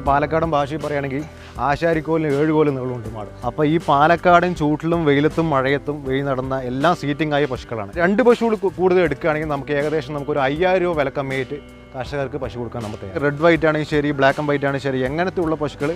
പറഞ്ഞാൽ പാലക്കാടൻ ഭാഷയിൽ പറയുകയാണെങ്കിൽ ആശാരിക്കോലിന് ഏഴ് കോലും നീളമുണ്ട് മാട്. അപ്പോൾ ഈ പാലക്കാടൻ ചൂട്ടിലും വെയിലത്തും മഴയത്തും വെയിൽ നടന്ന എല്ലാം സീറ്റിംഗ് ആയ പശുക്കളാണ്. രണ്ട് പശുകൾ കൂടുതൽ എടുക്കുകയാണെങ്കിൽ നമുക്ക് ഏകദേശം നമുക്കൊരു അയ്യായിരം രൂപ വില കമ്മിയായിട്ട് കർഷകർക്ക് പശു കൊടുക്കാൻ നമുക്ക് റെഡ് വൈറ്റ് ആണെങ്കിൽ ശരി ബ്ലാക്ക് ആൻഡ് വൈറ്റ് ആണെങ്കിൽ ശരി എങ്ങനത്തെ ഉള്ള പശുക്കൾ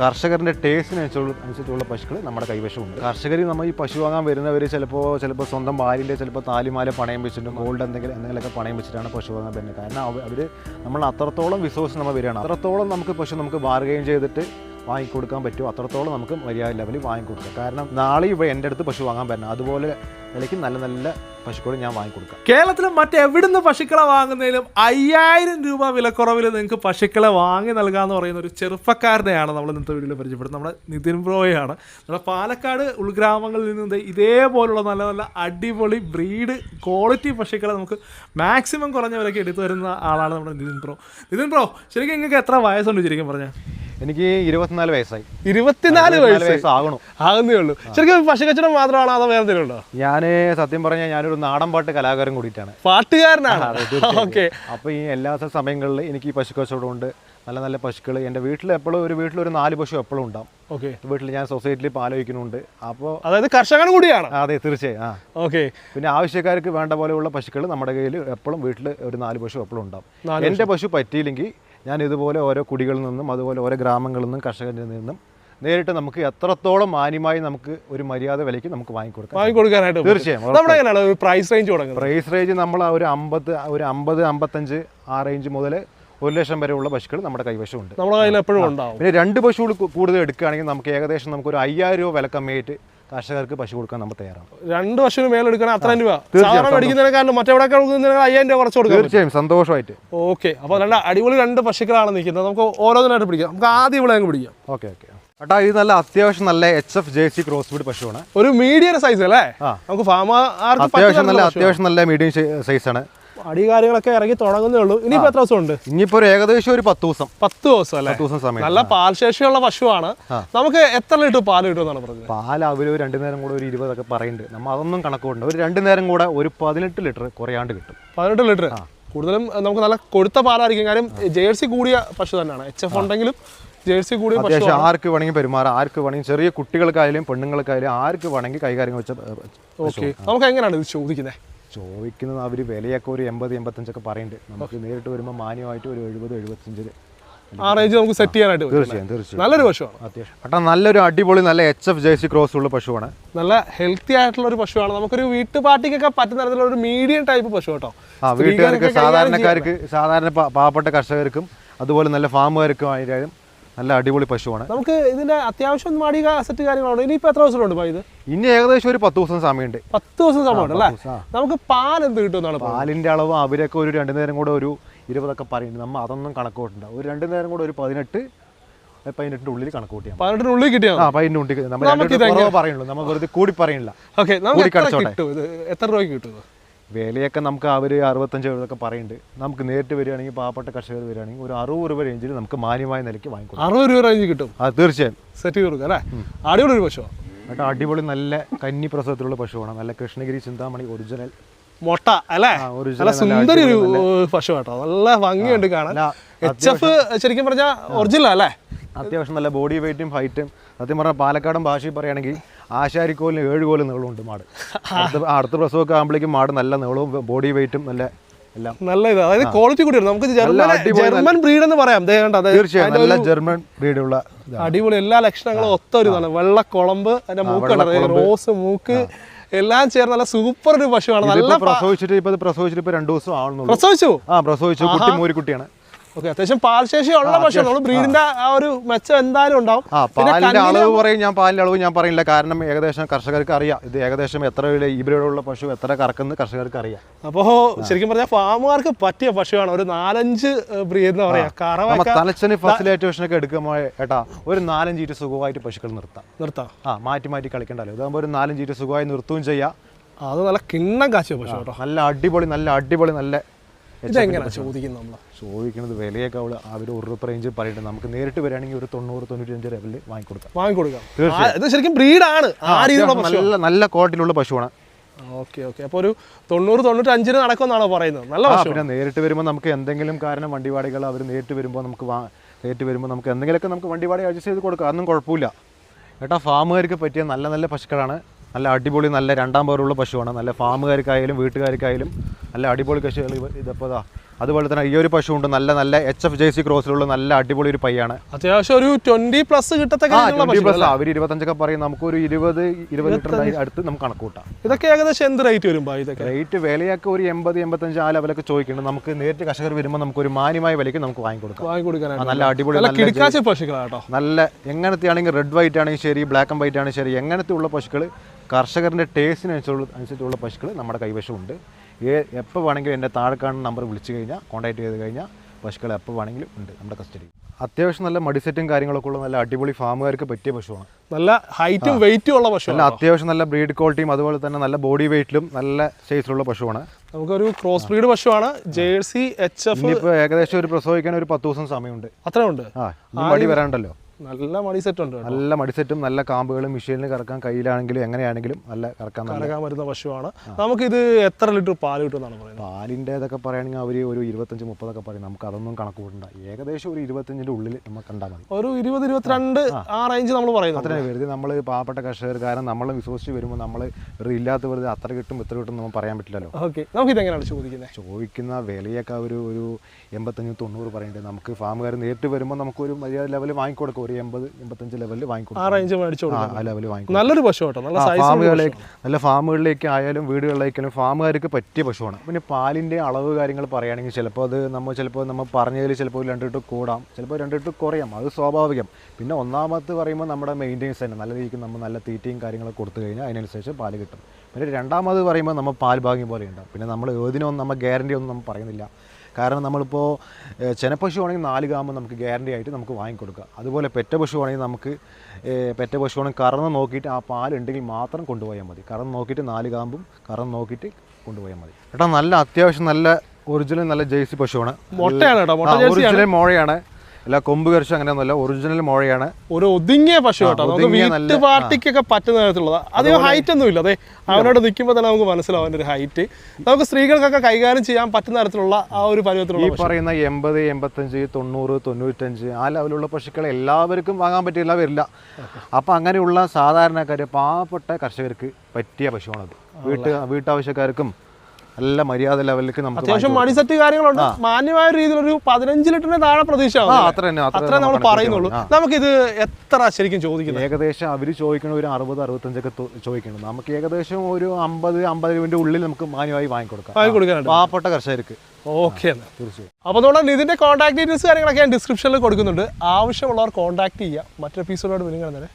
കർഷകരുടെ ടേസ്റ്റിനനുസരിച്ചുള്ള അനുസരിച്ചുള്ള പശുക്കൾ നമ്മുടെ കൈവശമുണ്ട്. കർഷകർ നമ്മൾ ഈ പശു വാങ്ങാൻ വരുന്നവർ ചിലപ്പോൾ ചിലപ്പോൾ സ്വന്തം ഭാര്യന്റെ ചിലപ്പോൾ താലിമാല പണയം വെച്ചിട്ടും ഗോൾഡ് എന്തെങ്കിലും എന്തെങ്കിലുമൊക്കെ പണയം വെച്ചിട്ടാണ് പശു വാങ്ങാൻ വരുന്നത്. കാരണം അവർ നമ്മൾ അത്രത്തോളം വിശ്വസിച്ച് നമ്മൾ വരികയാണ്. അത്രത്തോളം നമുക്ക് പശു നമുക്ക് ബാർഗെയിൻ ചെയ്തിട്ട് വാങ്ങിക്കൊടുക്കാൻ പറ്റുമോ? അത്രത്തോളം നമുക്ക് മര്യാദ ലെവലിൽ വാങ്ങിക്കൊടുക്കാം. കാരണം നാളെ ഇവ എന്റെ അടുത്ത് പശു വാങ്ങാൻ പറ്റണം അതുപോലെ വിലയ്ക്ക് നല്ല നല്ല പശുക്കൾ ഞാൻ വാങ്ങിക്കൊടുക്കാം. കേരളത്തിൽ മറ്റെവിടുന്ന് പശുക്കളെ വാങ്ങുന്നതിലും അയ്യായിരം രൂപ വിലക്കുറവിൽ നിങ്ങൾക്ക് പശുക്കളെ വാങ്ങി നൽകാന്ന് പറയുന്ന ഒരു ചെറുപ്പക്കാരനെയാണ് നമ്മൾ ഇന്നത്തെ വീഡിയോയിൽ പരിചയപ്പെടുന്നത്. നമ്മുടെ നിതിൻ ബ്രോയാണ്. നമ്മുടെ പാലക്കാട് ഉൾഗ്രാമങ്ങളിൽ നിന്ന് ഇതേപോലുള്ള നല്ല നല്ല അടിപൊളി ബ്രീഡ് ക്വാളിറ്റി പശുക്കളെ നമുക്ക് മാക്സിമം കുറഞ്ഞ വിലയ്ക്ക് എടുത്തു വരുന്ന ആളാണ് നമ്മുടെ നിതിൻ ബ്രോ. നിതിൻ ബ്രോ ശരിക്കും നിങ്ങൾക്ക് എത്ര വയസ്സുണ്ട് ശരിക്കും പറഞ്ഞാൽ? എനിക്ക് ഇരുപത്തിനാല് വയസ്സായി. ഇരുപത്തിനാല് വയസ്സ്? വയസ്സാകണം ആകുന്നേ ഉള്ളൂ. ശരിക്കും പശു കച്ചവടം മാത്രമാണോ അതോ വേറെ ഉണ്ടോ? ഞാൻ സത്യം പറഞ്ഞാൽ ഞാനൊരു നാടൻ പാട്ട് കലാകാരൻ കൂടിയിട്ടാണ്. പാട്ടുകാരനാണ്? ഓക്കെ. അപ്പൊ ഈ എല്ലാ സമയങ്ങളിലും എനിക്ക് ഈ പശു കച്ചവടം ഉണ്ട്. നല്ല നല്ല പശുക്കൾ എന്റെ വീട്ടിൽ എപ്പോഴും ഒരു വീട്ടിൽ ഒരു നാല് പശു എപ്പോഴും ഉണ്ടാവും. ഓക്കെ. വീട്ടിൽ ഞാൻ സൊസൈറ്റിയിൽ പാലോചിക്കുന്നുണ്ട് അപ്പോൾ അതായത് കർഷകൻ കൂടിയാണ്? അതെ തീർച്ചയായും. ആ. ഓക്കെ. പിന്നെ ആവശ്യക്കാർക്ക് വേണ്ട പോലെയുള്ള പശുക്കൾ നമ്മുടെ കയ്യിൽ എപ്പോഴും വീട്ടിൽ ഒരു നാല് പശു എപ്പോഴും ഉണ്ടാവും. എന്റെ എന്റെ പശു പറ്റിയില്ലെങ്കിൽ ഞാൻ ഇതുപോലെ ഓരോ കുടികളിൽ നിന്നും അതുപോലെ ഓരോ ഗ്രാമങ്ങളിൽ നിന്നും കർഷകരിൽ നിന്നും നേരിട്ട് നമുക്ക് എത്രത്തോളം മാന്യമായി നമുക്ക് ഒരു മര്യാദ വിലയ്ക്ക് നമുക്ക് വാങ്ങിക്കൊടുക്കാം. വാങ്ങിക്കൊടുക്കാനായിട്ട് തീർച്ചയായും, നമ്മുടെ പ്രൈസ് റേഞ്ച് പ്രൈസ് റേഞ്ച് നമ്മൾ ആ ഒരു അമ്പത് ഒരു അമ്പത് അമ്പത്തഞ്ച് ആ റേഞ്ച് മുതൽ ഒരു ലക്ഷം വരെയുള്ള പശുക്കൾ നമ്മുടെ കൈവശമുണ്ട്. നമ്മുടെ കയ്യിൽ എപ്പോഴും ഉണ്ടാവും. പിന്നെ രണ്ട് പശുകൾ കൂടുതൽ എടുക്കുകയാണെങ്കിൽ നമുക്ക് ഏകദേശം നമുക്ക് ഒരു അയ്യായിരം രൂപ വില കമ്മിയായിട്ട് കർഷകർക്ക് പശു കൊടുക്കാൻ നമ്മൾ തയ്യാറാണ്. രണ്ട് പശുവിന് മേലെ എടുക്കണം അത്രയും രൂപ. സാധാരണ മേടിക്കുന്നതിനെക്കാളും മറ്റെവിടെ കൊടുക്കുന്നതിനേക്കാൾ അയ്യായിരം രൂപ കുറച്ച് കൊടുക്കാം തീർച്ചയായും സന്തോഷമായിട്ട്. ഓക്കെ അപ്പോൾ നല്ല അടിപൊളി രണ്ട് പശുക്കളാണ് നിൽക്കുന്നത്. നമുക്ക് ഓരോന്നിനായിട്ട് പിടിക്കാം. നമുക്ക് ആദ്യം ഇവിടെ അങ്ങ് പിടിക്കാം. Okay okay. ഏട്ടാ ഇത് നല്ല അത്യാവശ്യം നല്ല H F J C cross breed പശുവാണ്. ഒരു മീഡിയം സൈസ് അല്ലേ? നമുക്ക് ഫാമ അത്യാവശ്യം നല്ല അത്യാവശ്യം നല്ല മീഡിയം സൈസാണ് അടി കാര്യങ്ങളൊക്കെ ഇറങ്ങി തുടങ്ങുന്നേ ഉള്ളൂ. ഇനിയിപ്പോ എത്ര ദിവസം ഉണ്ട്? ഇനിയിപ്പോ ഏകദേശം ഒരു പത്ത് ദിവസം. പത്ത് ദിവസം അല്ലേ? ദിവസം സമയം. നല്ല പാൽ ശേഷിയുള്ള പശുവാണ്. നമുക്ക് എത്ര ലിറ്റർ പാൽ കിട്ടുമെന്നാണ് പറഞ്ഞത്? പാൽ അവർ രണ്ടു നേരം കൂടെ ഒരു ഇരുപതൊക്കെ പറയുന്നുണ്ട് നമ്മൾ അതൊന്നും കണക്കുണ്ട് ഒരു രണ്ടു നേരം കൂടെ ഒരു പതിനെട്ട് ലിറ്റർ കുറയാണ്ട് കിട്ടും. പതിനെട്ട് ലിറ്റർ. കൂടുതലും നമുക്ക് നല്ല കൊടുത്ത പാലായിരിക്കും. കാര്യം ജേഴ്സി കൂടിയ പശു തന്നെയാണ്. എച്ച് എഫ് ഉണ്ടെങ്കിലും ജേഴ്സി കൂടിയ പശു അത്യാവശ്യം ആർക്ക് വേണമെങ്കിൽ പെരുമാറാം. ആർക്ക് വേണമെങ്കിൽ ചെറിയ കുട്ടികൾക്കായാലും പെണ്ണുങ്ങൾക്കായാലും ആർക്ക് വേണമെങ്കിൽ കൈകാര്യം വെച്ച ഓക്കെ നമുക്ക് എങ്ങനെയാണ് ഇത് ചോദിക്കുന്നത് ചോദിക്കുന്നത് അവർ വിലയൊക്കെ ഒരു എൺപത് എൺപത്തഞ്ചൊക്കെ പറയുന്നുണ്ട്. നമുക്ക് നേരിട്ട് വരുമ്പോൾ മാന്യമായിട്ട് ഒരു എഴുപത് എഴുപത്തഞ്ച് ആ റേഞ്ച് നമുക്ക് സെറ്റ് ചെയ്യാനായിട്ട്. തീർച്ചയായും തീർച്ചയായും. നല്ലൊരു പശുവാണ്. അത്യാവശ്യം. നല്ലൊരു അടിപൊളി നല്ല എച്ച് എഫ് ജേഴ്സി ക്രോസ് ഉള്ള പശുവാണ്. നല്ല ഹെൽത്തി ആയിട്ടുള്ള ഒരു പശുവാണ്. നമുക്കൊരു വീട്ടുപാട്ടിക്കൊക്കെ പറ്റുന്ന തരത്തിലുള്ള ഒരു മീഡിയം ടൈപ്പ് പശു കേട്ടോ ആ വീട്ടുകാർക്ക് സാധാരണക്കാർക്ക് സാധാരണ പാവപ്പെട്ട കർഷകർക്കും അതുപോലെ നല്ല ഫാമുകാർക്കും ആയാലും നല്ല അടിപൊളി പശുവാണ്. നമുക്ക് ഇതിന്റെ അത്യാവശ്യം മാടിക അസറ്റ് കാര്യങ്ങളാണ് ഇനി ഇപ്പൊ എത്ര ദിവസം ഉണ്ട് ഇപ്പൊ ഇത്? ഇനി ഏകദേശം ഒരു പത്ത് ദിവസം സമയമുണ്ട്. പത്ത് ദിവസം സമയമുണ്ട് അല്ലേ. നമുക്ക് പാൽ എന്ത് കിട്ടും? പാലിന്റെ അളവ് അവരൊക്കെ ഒരു രണ്ടു നേരം കൂടെ ഒരു ഇരുപതൊക്കെ പറയുന്നുണ്ട്. നമ്മൾ അതൊന്നും കണക്ക് കൂട്ടണ്ട. ഒരു രണ്ടു നേരം കൂടെ ഒരു പതിനെട്ട് പതിനെട്ടിന്റെ ഉള്ളിൽ കണക്ക് കൂട്ടിയാൽ മതി. പതിനെട്ടിനുള്ളിൽ കിട്ടിയാൽ ആ നമ്മൾ പറയുള്ളൂ നമ്മൾ വെറുതെ കൂടി പറയണില്ല ഓക്കെ എത്ര രൂപയ്ക്ക് കിട്ടും? വിലയൊക്കെ നമുക്ക് അവർ അറുപത്തഞ്ച് രൂപയൊക്കെ പറയുന്നുണ്ട്. നമുക്ക് നേരിട്ട് വരികയാണെങ്കിൽ പാവപ്പെട്ട കർഷകർ വരികയാണെങ്കിൽ ഒരു അറുപത് രൂപ റേഞ്ചിൽ നമുക്ക് മാന്യമായ നിലയ്ക്ക് വാങ്ങിക്കും അറുപത് രൂപ റേഞ്ച് കിട്ടും. ആ തീർച്ചയായും. സെറ്റ് ചെയ്ത് അല്ലേ? അടിപൊളി ഒരു പശു കേട്ടോ അടിപൊളി നല്ല കന്നി പ്രസവത്തിലുള്ള പശുവാണ്. നല്ല കൃഷ്ണഗിരി ചിന്താമണി ഒറിജിനൽ. മൊട്ട അല്ലേ? നല്ല സുന്ദരി ഒരു പശു കേട്ടോ നല്ല ഭംഗിയുണ്ട് കാണാൻ. എച്ച് എഫ് ശരിക്കും പറഞ്ഞാൽ ഒറിജിനൽ അല്ലേ? അത്യാവശ്യം നല്ല ബോഡി വെയിറ്റും ഹൈറ്റും സത്യം പറഞ്ഞാൽ പാലക്കാടൻ ഭാഷയിൽ പറയുകയാണെങ്കിൽ ആശാരിക്കോലിന് ഏഴ് കോലും നീളമുണ്ട് മാട്. അടുത്ത പ്രസവമൊക്കെ ആകുമ്പോഴേക്കും മാട് നല്ല നീളവും ബോഡി വെയിറ്റും നല്ല എല്ലാം. നല്ല ഇത്. അതായത് ക്വാളിറ്റി കൂടിയാണ് നമുക്ക് ജർമ്മൻ ബ്രീഡ് എന്ന് പറയാം. തീർച്ചയായും നല്ല ജർമ്മൻ ബ്രീഡുള്ള അടിപൊളി എല്ലാ ലക്ഷണങ്ങളും ഒത്ത ഒരു ഇതാണ്. വെള്ളക്കുളമ്പ് അതിന്റെ മൂക്ക് റോസ് മൂക്ക്. എല്ലാം ചേർന്ന് നല്ല സൂപ്പർ ഒരു പശുവാണ്. നല്ല പ്രസവിച്ചിട്ട് ഇപ്പൊ പ്രസവിച്ചിട്ട് ഇപ്പൊ രണ്ടു ദിവസം ആവുന്നുള്ളൂ. പ്രസവിച്ചു? ആ പ്രസവിച്ചു. കുട്ടി മൂരിക്കുട്ടിയാണ്. ഓക്കെ അത്യാവശ്യം പാൽശേഷി ഉള്ള പക്ഷേ നമ്മൾ ബ്രീഡിന്റെ ആ ഒരു മെച്ചം എന്തായാലും ഉണ്ടാവും. പാലിന്റെ അളവ് പറയും ഞാൻ പാലിന്റെ അളവ് ഞാൻ പറയില്ല. കാരണം ഏകദേശം കർഷകർക്ക് അറിയാം. ഇത് ഏകദേശം എത്ര ബ്രീഡുള്ള പശു എത്ര കറക്കുന്ന കർഷകർക്ക് അറിയാം. അപ്പോ ശരിക്കും പറഞ്ഞാൽ ഫാമുകാർക്ക് പറ്റിയ പശുവാണ്. ഒരു നാലഞ്ച് ബ്രീഡ് എന്ന് പറയാം. തലച്ചന് ഫസിലേറ്റേഷൻ ഒക്കെ എടുക്കുമ്പോൾ ഏട്ടാ ഒരു നാലഞ്ച് ഈറ്റ് സുഖമായിട്ട് പശുക്കൾ നിർത്താം. നിർത്താം. ആ മാറ്റി മാറ്റി കളിക്കണ്ടല്ലോ. ഇതാകുമ്പോൾ ഒരു നാലഞ്ച് ഈറ്റ് സുഖമായി നിർത്തുകയും ചെയ്യാം. അത് നല്ല കിണ്ണം കാശ് പശു കേട്ടോ. നല്ല അടിപൊളി നല്ല അടിപൊളി നല്ല നമ്മൾ ചോദിക്കുന്നത് വിലയൊക്കെ അവൾ അവർ ഒരു റേഞ്ച് പറയുന്നത് നമുക്ക് നേരിട്ട് വരികയാണെങ്കിൽ ഒരു തൊണ്ണൂറ് തൊണ്ണൂറ്റഞ്ച് ലെവലിൽ വാങ്ങിക്കൊടുക്കാം. വാങ്ങിക്കൊടുക്കാം. ഇത് ശരിക്കും ബ്രീഡാണ് നല്ല നല്ല ക്വാളിറ്റിയിലുള്ള പശുവാണ്. Okay okay. അപ്പോൾ ഒരു തൊണ്ണൂറ് തൊണ്ണൂറ്റി അഞ്ചിന് നടക്കുമെന്നാണോ പറയുന്നത്? നല്ല പിന്നെ നേരിട്ട് വരുമ്പോൾ നമുക്ക് എന്തെങ്കിലും കാരണം വണ്ടി വാടകൾ അവർ നേരിട്ട് വരുമ്പോൾ നമുക്ക് നേരിട്ട് വരുമ്പോൾ നമുക്ക് എന്തെങ്കിലുമൊക്കെ നമുക്ക് വണ്ടി വാടക അഡ്ജസ്റ്റ് ചെയ്ത് കൊടുക്കാം. അതൊന്നും കുഴപ്പമില്ല. ഏട്ടാ ഫാമുകാർക്ക് പറ്റിയ നല്ല നല്ല പശുക്കളാണ്. നല്ല അടിപൊളി നല്ല രണ്ടാം പേരുള്ള പശുവാണ്. നല്ല ഫാമുകാർക്കായാലും വീട്ടുകാർക്കായാലും നല്ല അടിപൊളി പശുകൾ ഇതിപ്പോൾ ഇതാ അതുപോലെ തന്നെ ഈ ഒരു പശു ഉണ്ട് നല്ല നല്ല എച്ച് എഫ് ജെ സി ക്രോസിലുള്ള നല്ല അടിപൊളി ഒരു പയ്യാണ്. അത്യാവശ്യം ഒരു ട്വന്റി പ്ലസ് കിട്ടത്തക്ക അവർ 20 പശുക്കൾ plus ആ. അവർ ഇരുപത്തഞ്ചൊക്കെ പറയും നമുക്ക് ഒരു ഇരുപത് ഇരുപത് ലിറ്റർ അടുത്ത് നമുക്ക് കണക്കൂട്ടാം. ഇതൊക്കെ ഏകദേശം എന്ത് റേറ്റ് വരുമ്പോൾ ഇതൊക്കെ? റേറ്റ് വിലയൊക്കെ ഒരു എൺപത് എൺപത്തഞ്ച് ആ ലെവലൊക്കെ ചോദിക്കുന്നുണ്ട്. നമുക്ക് നേരിട്ട് കർഷകർ വരുമ്പോൾ നമുക്ക് ഒരു മാന്യമായ വിലയ്ക്ക് നമുക്ക് വാങ്ങിക്കൊടുക്കാം. വാങ്ങി ആ, നല്ല അടിപൊളി പശുക്കളാട്ടോ. നല്ല എങ്ങനത്തെ ആണെങ്കിൽ റെഡ് വൈറ്റ് ആണെങ്കിൽ ശരി ബ്ലാക്ക് ആൻഡ് വൈറ്റ് ആണെങ്കിൽ ശരി എങ്ങനത്തെ ഉള്ള പശുക്കൾ കർഷകരുടെ ടേസ്റ്റിനനുസരിച്ചുള്ള അനുസരിച്ചുള്ള പശുക്കൾ നമ്മുടെ കൈവശമുണ്ട്. ഏ എപ്പോൾ വേണമെങ്കിലും എന്റെ താഴെ കാണുന്ന നമ്പർ വിളിച്ചു കഴിഞ്ഞാൽ കോൺടാക്ട് ചെയ്ത് കഴിഞ്ഞാൽ പശുക്കൾ എപ്പോൾ വേണമെങ്കിലും ഉണ്ട് നമ്മുടെ കസ്റ്റഡി അത്യാവശ്യം നല്ല മടിസെറ്റും കാര്യങ്ങളൊക്കെ ഉള്ള നല്ല അടിപൊളി ഫാമുകാർക്ക് പറ്റിയ പശുവാണ്. നല്ല ഹൈറ്റും വെയിറ്റും ഉള്ള പശു നല്ല അത്യാവശ്യം നല്ല ബ്രീഡ് ക്വാളിറ്റിയും അതുപോലെ തന്നെ നല്ല ബോഡി വെയിറ്റിലും നല്ല സൈസിലുള്ള പശുവാണ്. നമുക്കൊരു ക്രോസ് ബ്രീഡ് പശുവാണ്. ജേഴ്സി എച്ച് എഫ് ഏകദേശം ഒരു പ്രസവിക്കാൻ ഒരു പത്ത് ദിവസം സമയമുണ്ട്. അത്രയുണ്ട്. ആ മടി വരാണ്ടല്ലോ നല്ല മടി സെറ്റ് ഉണ്ട് നല്ല നല്ല മടിസെറ്റും നല്ല കാമ്പുകളും മെഷീനിൽ കറക്കാൻ കയ്യിലാണെങ്കിലും എങ്ങനെയാണെങ്കിലും നല്ല കറക്കാൻ കറക്കാൻ വരുന്ന പശുവാണ്. നമുക്കിത് എത്ര ലിറ്റർ പാൽ കിട്ടുമെന്നാണ് പറയുന്നത്? പാലിന്റെ ഇതൊക്കെ പറയുകയാണെങ്കിൽ അവർ ഒരു ഇരുപത്തഞ്ച് മുപ്പതൊക്കെ പറയും. നമുക്ക് അതൊന്നും കണക്ക് കൂടണ്ട. ഏകദേശം ഒരു ഇരുപത്തഞ്ചിന്റെ ഉള്ളിൽ നമുക്ക് കണ്ടാൽ മതി. ഒരു ഇരുപത് ഇരുപത്തിരണ്ട് ആ. റേഞ്ച് നമ്മൾ പറയുന്നത് അത്രയും വെറുതെ നമ്മൾ പാവപ്പെട്ട കർഷകർ കാരണം നമ്മൾ വിശ്വസിച്ച് വരുമ്പോൾ നമ്മൾ വെറുതെ ഇല്ലാത്ത വെറുതെ അത്ര കിട്ടും ഇത്ര കിട്ടും നമ്മൾ പറയാൻ പറ്റില്ലല്ലോ. ഓക്കെ. നമുക്ക് ഇതെങ്ങനെയാണ് ചോദിക്കുന്നത് ചോദിക്കുന്ന വിലയൊക്കെ ഒരു ഒരു എൺപത്തഞ്ച് തൊണ്ണൂറ് പറയുന്നുണ്ട് നമുക്ക് ഫാമുകാർ നേരിട്ട് വരുമ്പോൾ നമുക്കൊരു മര്യാദ ലെവൽ വാങ്ങിക്കൊടുക്കും. ഒരു എൺപത് എൺപത്തഞ്ച് ലെവലിൽ ആ വാങ്ങിക്കൊടുക്കും. റേഞ്ച് മേടിച്ചു ആ കൊടുക്കാം ആ ലെവൽ വാങ്ങിക്കൊടുക്കും. നല്ലൊരു പശു കേട്ടോ നല്ല ഫാമുകളിലേക്ക് നല്ല ഫാമുകളിലേക്ക് ആയാലും വീടുകളിലേക്കായാലും ഫാമുകാർക്ക് പറ്റിയ പശുവാണ്. പിന്നെ പാലിന്റെ അളവ് കാര്യങ്ങൾ പറയുകയാണെങ്കിൽ ചിലപ്പോൾ അത് നമ്മൾ ചിലപ്പോൾ നമ്മൾ പറഞ്ഞതിൽ ചിലപ്പോൾ രണ്ട് ലിറ്റർ കൂടാം ചിലപ്പോൾ രണ്ട് ലിറ്റർ കുറയാം. അത് സ്വാഭാവികം. പിന്നെ ഒന്നാമത്തെ പറയുമ്പോൾ നമ്മുടെ മെയിന്റെനൻസ് തന്നെ. നല്ല രീതിക്ക് നമ്മൾ നല്ല തീറ്റയും കാര്യങ്ങളൊക്കെ കൊടുത്തു കഴിഞ്ഞാൽ അതിനനുസരിച്ച് പാൽ കിട്ടും. പിന്നെ രണ്ടാമത് പറയുമ്പോൾ നമ്മൾ പാൽ ഭാഗ്യം പോലെ ഉണ്ടാവും പിന്നെ നമ്മൾ ഏതിനൊന്നും നമ്മൾ ഗ്യാരണ്ടി ഒന്നും നമ്മൾ പറയുന്നില്ല. കാരണം നമ്മളിപ്പോൾ ചെനപ്പശു ആണെങ്കിൽ നാല് കാമ്പ് നമുക്ക് ഗ്യാരണ്ടി ആയിട്ട് നമുക്ക് വാങ്ങിക്കൊടുക്കുക അതുപോലെ പെറ്റ പശു ആണെങ്കിൽ നമുക്ക് പെറ്റ പശു ആണെങ്കിൽ കറന്ന് നോക്കിയിട്ട് ആ പാലുണ്ടെങ്കിൽ മാത്രം കൊണ്ടുപോയാൽ മതി. കറന്ന് നോക്കിയിട്ട് നാല് കാമ്പും കറന്ന് നോക്കിയിട്ട് കൊണ്ടുപോയാൽ മതി. ഏട്ടാ നല്ല അത്യാവശ്യം നല്ല ഒറിജിനൽ നല്ല ജേഴ്സി പശുവാണ്. ഒറിജിനൽ മോഴയാണ്. അല്ല കൊമ്പ് കർഷ അങ്ങനെയൊന്നുമല്ല ഒറിജിനൽ മോഴയാണ്. ഒരു ഒതുങ്ങിയ പശു കേട്ടോ. നമുക്ക് വീട്ടു പാർട്ടിക്കൊക്കെ പറ്റുന്ന തരത്തിലുള്ളത്. അധികം ഹൈറ്റ് ഒന്നും ഇല്ല അതെ അവനോട് നിൽക്കുമ്പോൾ തന്നെ നമുക്ക് മനസ്സിലാവും ഒരു ഹൈറ്റ് നമുക്ക് സ്ത്രീകൾക്കൊക്കെ കൈകാര്യം ചെയ്യാൻ പറ്റുന്ന തരത്തിലുള്ള ആ ഒരു പരുവത്തിലുള്ള ഈ പറയുന്ന എൺപത് എൺപത്തഞ്ച് തൊണ്ണൂറ് തൊണ്ണൂറ്റഞ്ച് ആ ലെവലുള്ള പശുക്കളെ എല്ലാവർക്കും വാങ്ങാൻ പറ്റില്ല വരില്ല. അപ്പം അങ്ങനെയുള്ള സാധാരണക്കാർ പാവപ്പെട്ട കർഷകർക്ക് പറ്റിയ പശുവാണത്. വീട്ട് വീട്ടാവശ്യക്കാർക്കും നല്ല മര്യാദ ലെവലിലേക്ക് നമുക്ക് അത്യാവശ്യം മണി സെറ്റ് കാര്യങ്ങളുണ്ട്. മാന്യമായ രീതിയിൽ ഒരു പതിനഞ്ച് ലിറ്ററിന് താഴെ പ്രതീക്ഷ അത്ര തന്നെ, നമ്മൾ നമുക്ക് പറയുന്നുള്ളൂ. നമുക്കിത് എത്ര ശരിക്കും ചോദിക്കുന്നത്? ഏകദേശം അവർ ചോദിക്കണ ഒരു അറുപത് അറുപത്തഞ്ചൊക്കെ ചോദിക്കണം നമുക്ക് ഏകദേശം ഒരു അമ്പത് അമ്പത് രൂപന്റെ ഉള്ളിൽ നമുക്ക് മാന്യമായി വാങ്ങിക്കൊടുക്കാം. പാവപ്പെട്ട കർഷകർക്ക്. ഓക്കെ തീർച്ചയായും. അപ്പോൾ നമ്മുടെ ഇതിന്റെ കോൺടാക്ട് ഡീറ്റെയിൽസ് കാര്യങ്ങളൊക്കെ ഞാൻ ഡിസ്ക്രിപ്ഷനിൽ കൊടുക്കുന്നുണ്ട്. ആവശ്യമുള്ളവർ കോൺടാക്ട് ചെയ്യുക മറ്റൊരു എപ്പിസോഡോട് വീണ്ടും കാണുന്നത്